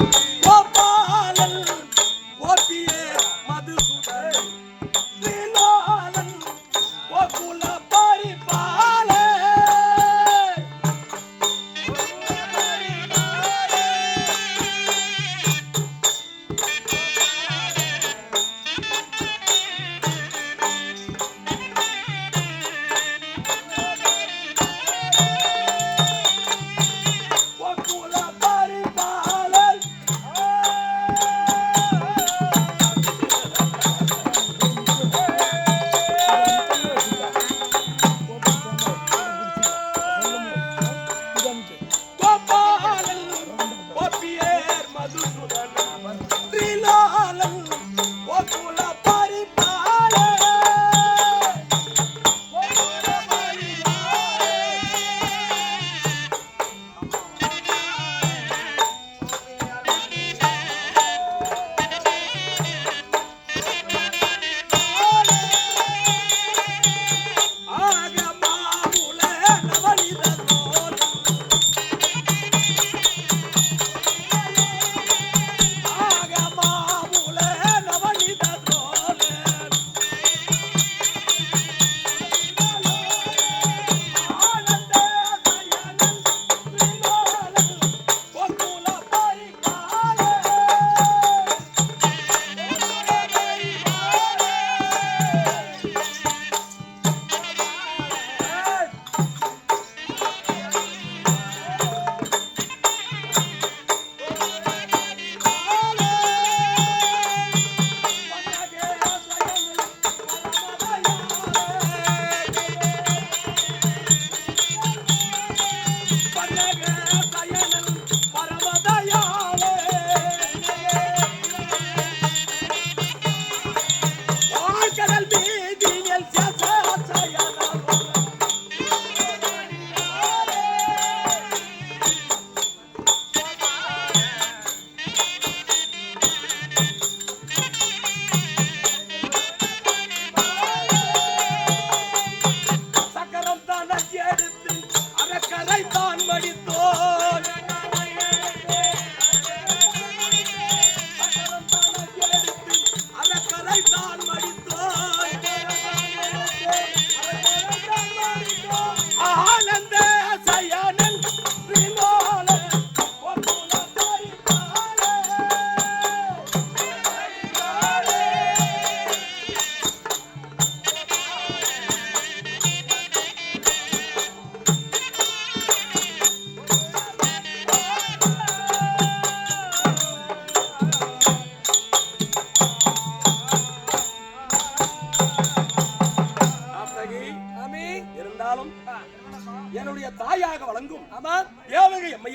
Oh! negra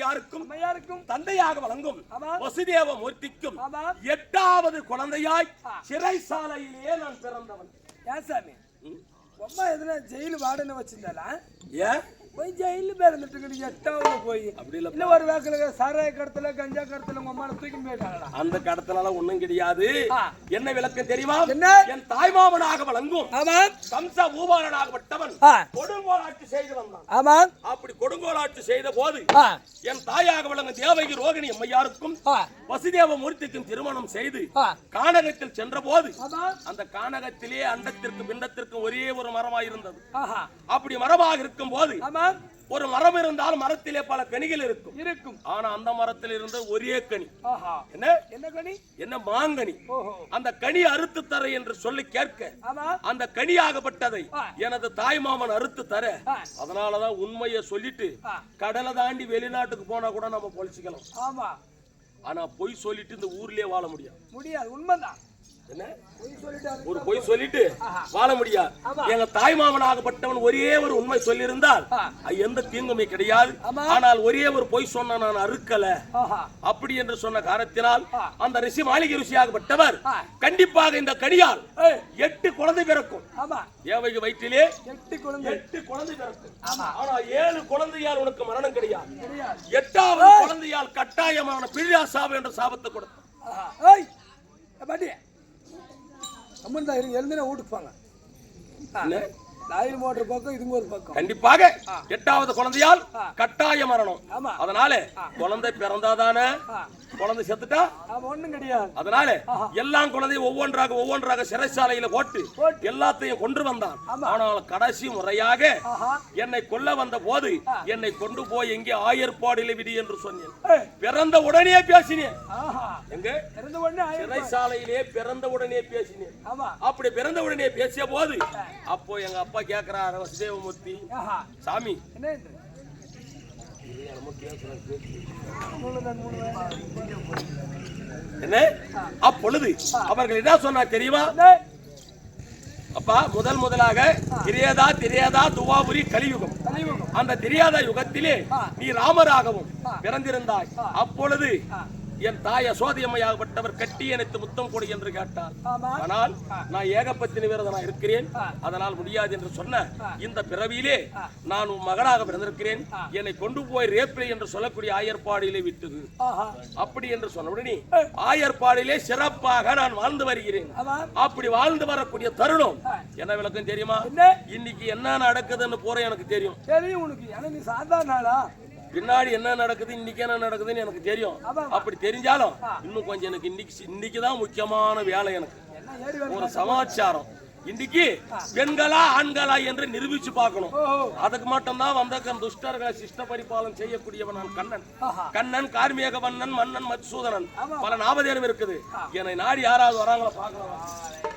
அம்மையாருக்கும் அம்மையாருக்கும் தந்தையாக வழங்கும். வசுதேவ மூர்த்திக்கும். எட்டாவது குழந்தையாய் ஆ. சிறைசாலையிலே நான் பிறந்தவன் ஏன் சாமி அம்மா எதுனா ஜெயிலு வாடனை வச்சிருந்தாளா ஏன் போய் ஜெயிலு பிறந்துட்டு எட்டாவது போய். அப்படி இல்ல இல்ல ஒரு வேக்கல சாராய கடத்தல கஞ்சா கடத்தல உங்க அம்மா தூக்கி போயிட்டாங்களா அந்த கடத்தனால ஒண்ணும் கிடையாது. என்ன விளக்கம் தெரியுமா? என்ன? என் தாய்மாமனாக வழங்கும். ஆமா கம்ச ஊபாலனாகப்பட்டவன் ஆ. கொடுங்கோலாட்சி செய்து வந்தான் ஆமா அப்படி கொடுங்கோலாட்சி செய்த போது என் தாயாக வழங்கும் தேவகி ரோகிணி அம்மையாருக்கும் வசுதேவ மூர்த்திக்கும் திருமணம் செய்து கானகத்தில் சென்ற போது அந்த கானகத்திலே அண்டத்திற்கு பிண்டத்திற்கும் ஒரே ஒரு மரமாயிருந்தது. அப்படி மரமாக இருக்கும் போது ஆமா. ஒரு மரம் இருந்தால் மரத்திலே பல கனிகள் இருக்கும். இருக்கும். ஆனா அந்த மரத்தில் இருந்த ஒரே கனி. என்ன? என்ன கனி? என்ன மாங்கனி. அந்த கனி அறுத்து தர என்று சொல்லி கேட்க அந்த கனியாகப்பட்டதை ஆ. எனது தாய்மாமன் அறுத்து தர. அதனாலதான் உண்மையை சொல்லிட்டு. கடலை தாண்டி வெளிநாட்டுக்கு போனா கூட நம்ம பொழிச்சுக்கலாம். ஆமா. ஆனா பொய் சொல்லிட்டு இந்த ஊர்லயே வாழ முடியாது. முடியாது. உண்மைதான். ஒரு பொய் சொல்லிட்டு. வாழ முடியாது. எங்க தாய்மாமனாகப்பட்டவன் ஒரே ஒரு உண்மை சொல்லியிருந்தால் எந்த தீங்குமே கிடையாது. ஆனால் ஒரே ஒரு பொய் சொன்ன நான் அறுக்கல. அப்படி என்று சொன்ன காரணத்தினால். அந்த ரிஷி மாளிகை ருசியாகப்பட்டவர் ஆ. கண்டிப்பாக இந்த கடியால் எட்டு குழந்தை பிறக்கும். ஆமா. தேவைக்கு வயிற்றிலே எட்டு குழந்தை. எட்டு குழந்தை பிறக்கும். ஆனா ஏழு குழந்தையால் உனக்கு மரணம் கிடையாது. எட்டாவது குழந்தையால் கட்டாயமான பிழியா சாபம் என்ற சாபத்தை கொடுத்தான் அம்மன் தான் எழுந்துனா வீட்டுக்கு போங்க. ஆ. என்ன? லாயில் மோட்டர் பக்கம் இதுங்க ஒரு பக்கம். கண்டிப்பாக எட்டாவது குழந்தையால் கட்டாய மரணம். ஆமா. அதனால குழந்தை பிறந்தாதானே? குழந்தை செத்துட்டா? ஒண்ணும் கிடையாது. அதனால எல்லா குழந்தையும் ஒவ்வொன்றாக ஒவ்வொன்றாக சிறைச்சாலையில போட்டு எல்லாத்தையும் கொண்டு வந்தான். ஆனால் கடைசி முறையாக என்னை கொல்ல வந்த போது என்னை கொண்டு போய் எங்கே ஆயர்பாடில விதி என்று சொன்னேன். பிறந்த உடனே பேசினேன். எங்க? இறந்து உடனே சிறைச்சாலையிலே பிறந்த உடனே பேசினேன். அப்படி பிறந்த உடனே பேசிய போது அப்போ எங்க அப்பா கேக்குறாரு வசுதேவமூர்த்தி சாமி என்ன இது? மூணு தான், மூணு தான். என்ன? அப்பொழுது அவர்கள் என்ன சொன்னா தெரியுமா? அப்பா முதல் முதலாக தெரியாதா தெரியாதா துவாபுரி கலியுகம் கலியுகம். அந்த தெரியாத யுகத்திலே நீ ராமராகவும் பிறந்திருந்தாய். அப்பொழுது என் தாய் அசோதியம்மையாகப்பட்டவர் கட்டி அணைத்து முத்தம் கொடு என்று கேட்டார். ஆனால் நான் ஏகப்பத்தினி விரதனா இருக்கிறேன். அதனால் முடியாது என்று சொன்ன இந்த பிறவியிலே நான் உன் மகனாக பிறந்திருக்கிறேன். என்னை கொண்டு போய் ரேப்பிலை என்று சொல்லக்கூடிய ஆயர்பாடியிலே விட்டது. அப்படி என்று சொன்ன உடனே ஆயர்பாடியிலே சிறப்பாக நான் வாழ்ந்து வருகிறேன். அப்படி வாழ்ந்து வரக்கூடிய தருணம். என்ன விளக்கம் தெரியுமா? இன்னைக்கு என்ன நடக்குதுன்னு போற எனக்கு தெரியும். தெரியும் உனக்கு. நீ சாதாரண பின்னாடி என்ன நடக்குது இன்னைக்கு என்ன நடக்குதுன்னு எனக்கு தெரியும். அப்படி தெரிஞ்சாலும் இன்னும் கொஞ்சம் எனக்கு இன்னைக்கு இன்னைக்கு தான் முக்கியமான வேலை எனக்கு. ஒரு சமாச்சாரம். இன்னைக்கு பெண்களா ஆண்களா என்று நிரூபிச்சு பார்க்கணும். அதுக்கு மட்டும்தான் வந்த துஷ்டர்களை சிஷ்ட பரிபாலனம் செய்யக்கூடியவன் நான் கண்ணன். கண்ணன் கார்மேக வண்ணன் மன்னன் மத்சூதனன். பல நாமதேனம் இருக்குது. என்னை நாடி யாராவது வராங்களா பார்க்கலாம்.